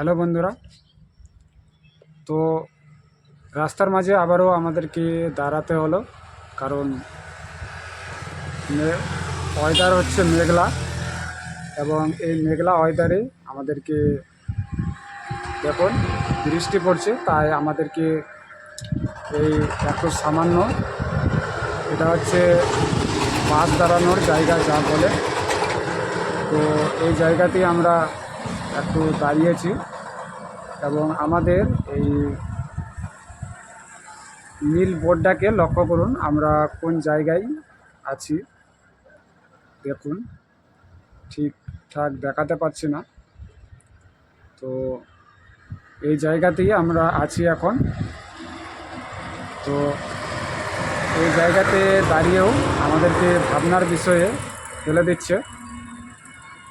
Hello বন্ধুরা। তো রাস্তার মাঝে আবারও আমাদেরকে দাঁড়াতে হলো, কারণ ওয়েদার হচ্ছে মেঘলা এবং এই মেঘলা ওয়েদারে আমাদেরকে দেখুন, বৃষ্টি পড়ছে, তাই আমাদেরকে এই একটু সামান্য, এটা হচ্ছে বাস দাঁড়ানোর জায়গা যা বলে। তো এই জায়গাতেই আমরা একটু দাঁড়িয়েছি এবং আমাদের এই নীল বোর্ডটাকে লক্ষ্য করুন, আমরা কোন জায়গায় আছি। দেখুন ঠিকঠাক দেখাতে পারছি না। তো এই জায়গাতেই আমরা আছি এখন। তো এই জায়গাতে দাঁড়িয়েও আমাদেরকে ভাবনার বিষয়ে ফেলে দিচ্ছে।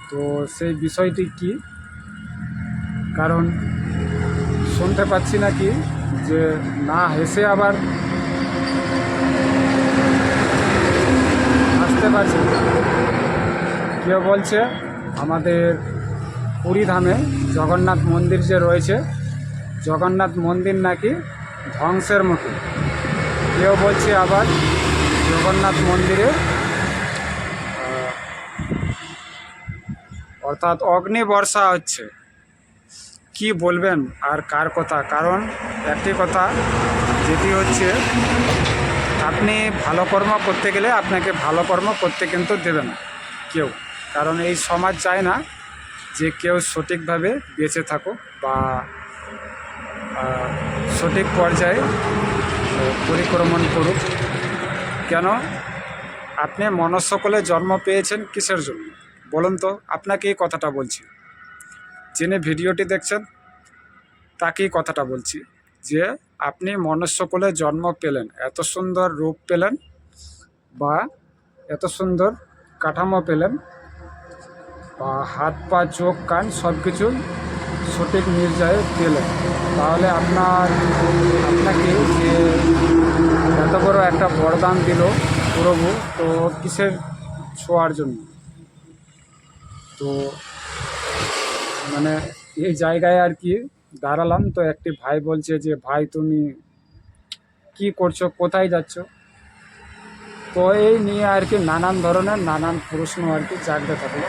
তো সেই বিষয়টি কি? কারণ শুনতে পাচ্ছি নাকি যে না হেসে আবার আসতে পারছি কেউ বলছে আমাদের পুরীধামে জগন্নাথ মন্দির যে রয়েছে, জগন্নাথ মন্দির নাকি ধ্বংসের মুখে কেউ বলছে আবার জগন্নাথ মন্দিরে অর্থাৎ অগ্নি বর্ষা হচ্ছে। কি বলবেন আর কার কথা? কারণ একটি কথা, যেটি হচ্ছে আপনি ভালো কর্ম করতে গেলে আপনাকে ভালো কর্ম করতে কিন্তু দেবে না কেউ। কারণ এই সমাজ চায় না যে কেউ সঠিকভাবে বেঁচে থাকুক বা সঠিক পর্যায়ে পরিক্রমণ করুক। কেন? আপনি মনস্সকলে জন্ম পেয়েছেন কিসের জন্য? বলুন তো, আপনাকে এই কথাটা বলছি। যিনি ভিডিওটি দেখছেন, তাকেই কথাটা বলছি যে আপনি মনুষ্যকুলে জন্ম পেলেন, এত সুন্দর রূপ পেলেন বা এত সুন্দর কাঠামো পেলেন বা হাত, পা, চোখ, কান সব কিছু সঠিক নির্যায়ে পেলেন। তাহলে আপনার, আপনাকে যে এত বড় একটা বরদান দিল প্রভু, তো কিসের ছোঁয়ার জন্য? তো মানে এই জায়গায় আর কি দাঁড়ালাম তো একটি ভাই বলছে যে, ভাই, তুমি কি করছ? কোথায় যাচ্ছ? তো এই নিয়ে আর কি নানান ধরনের নানান প্রশ্ন আর কি জাগতে থাকল।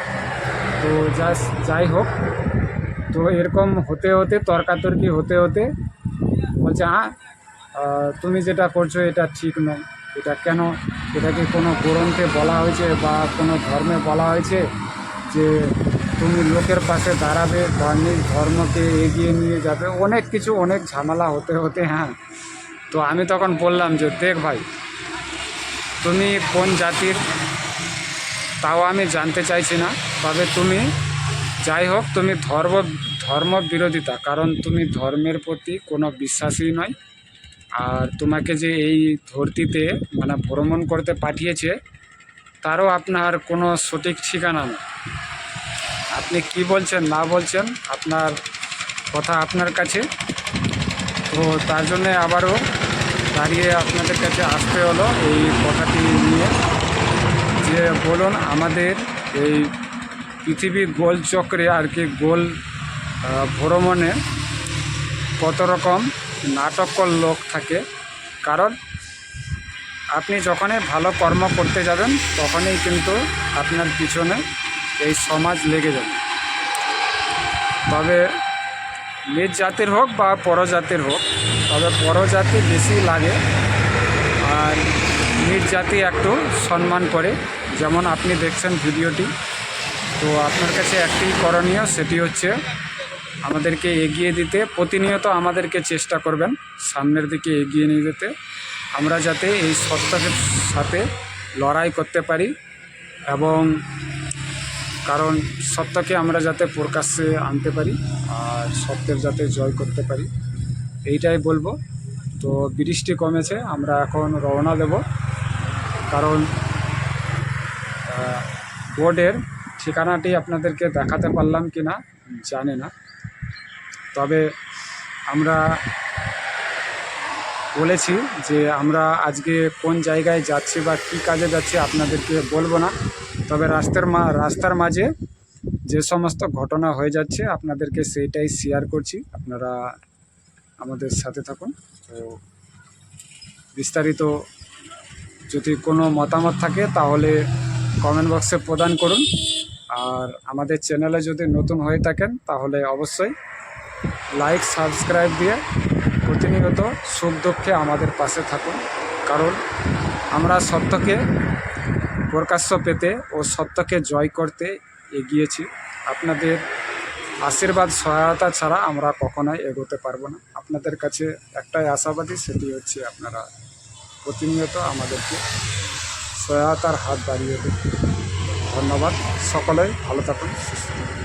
তো জাস্ট যাই হোক, তো এরকম হতে হতে, তর্কাতর্কি হতে হতে বলছে হ্যাঁ তুমি যেটা করছ এটা ঠিক নয়। এটা কেন? এটা কি কোনো গ্রন্থে বলা হয়েছে বা কোনো ধর্মে বলা হয়েছে যে তুমি লোকের পাশে দাঁড়াবে নিজ ধর্মকে এগিয়ে নিয়ে যাবে, অনেক কিছু, অনেক ঝামেলা হতে হতে হ্যাঁ। তো আমি তখন বললাম যে, দেখ ভাই, তুমি কোন জাতির তাও আমি জানতে চাইছি না। তবে তুমি যাই হোক, তুমি ধর্ম ধর্ম বিরোধিতা, কারণ তুমি ধর্মের প্রতি কোনো বিশ্বাসী নয়। আর তোমাকে যে এই ধরতিতে মানে ভ্রমণ করতে পাঠিয়েছে, তারও আপনার কোনো সঠিক ঠিকানা নেই। আপনি কি বলছেন, না বলছেন, আপনার কথা আপনার কাছে। তো তার জন্যে আবারও দাঁড়িয়ে আপনাদের কাছে আসতে হলো এই কথাটি নিয়ে। যে বলুন, আমাদের এই পৃথিবী গোল চক্রে আর কি গোল ভ্রমণে কত রকম নাটকর লোক থাকে। কারণ আপনি যখনই ভালো কর্ম করতে যাবেন, তখনই কিন্তু আপনার পিছনে এই সমাজ লেগে যাবে। তবে নিজ জাতির হোক বা পরজাতির হোক, তবে পরজাতি বেশি লাগে আর নিজ জাতি একটু সম্মান করে। যেমন আপনি দেখছেন ভিডিওটি, তো আপনার কাছে একটি করণীয়, সেটি হচ্ছে আমাদেরকে এগিয়ে দিতে। প্রতিনিয়ত আমাদেরকে চেষ্টা করবেন সামনের দিকে এগিয়ে নিয়ে যেতে। আমরা যাতে এই সত্যের সাথে লড়াই করতে পারি এবং কারণ সত্যকে আমরা যাতে প্রকাশ্যে আনতে পারি আর সত্যের যাতে জয় করতে পারি, এইটাই বলব। তো বৃষ্টি কমেছে, আমরা এখন রওনা দেব। কারণ বোর্ডের ঠিকানাটি আপনাদেরকে দেখাতে পারলাম কি না জানি না। তবে আমরা বলেছি যে আমরা আজকে কোন জায়গায় যাচ্ছি বা কী কাজে যাচ্ছি আপনাদেরকে বলব না। তবে রাস্তার মা, রাস্তার মাঝে যে সমস্ত ঘটনা হয়ে যাচ্ছে, আপনাদেরকে সেইটাই শেয়ার করছি। আপনারা আমাদের সাথে থাকুন। তো বিস্তারিত যদি কোনো মতামত থাকে, তাহলে কমেন্ট বক্সে প্রদান করুন। আর আমাদের চ্যানেলে যদি নতুন হয়ে থাকেন, তাহলে অবশ্যই লাইক সাবস্ক্রাইব দিয়ে প্রতিনিয়ত সুখ দুঃখে আমাদের পাশে থাকুন। কারণ আমরা সত্যকে প্রকাশ্য পেতে ও সত্যকে জয় করতে এগিয়েছি। আপনাদের আশীর্বাদ, সহায়তা ছাড়া আমরা কখনোই এগোতে পারব না। আপনাদের কাছে একটাই আশাবাদী, সেটি হচ্ছে আপনারা প্রতিনিয়ত আমাদেরকে সহায়তার হাত বাড়িয়ে দেবেন ধন্যবাদ। সকলেই ভালো থাকুন, সুস্থ থাকুন।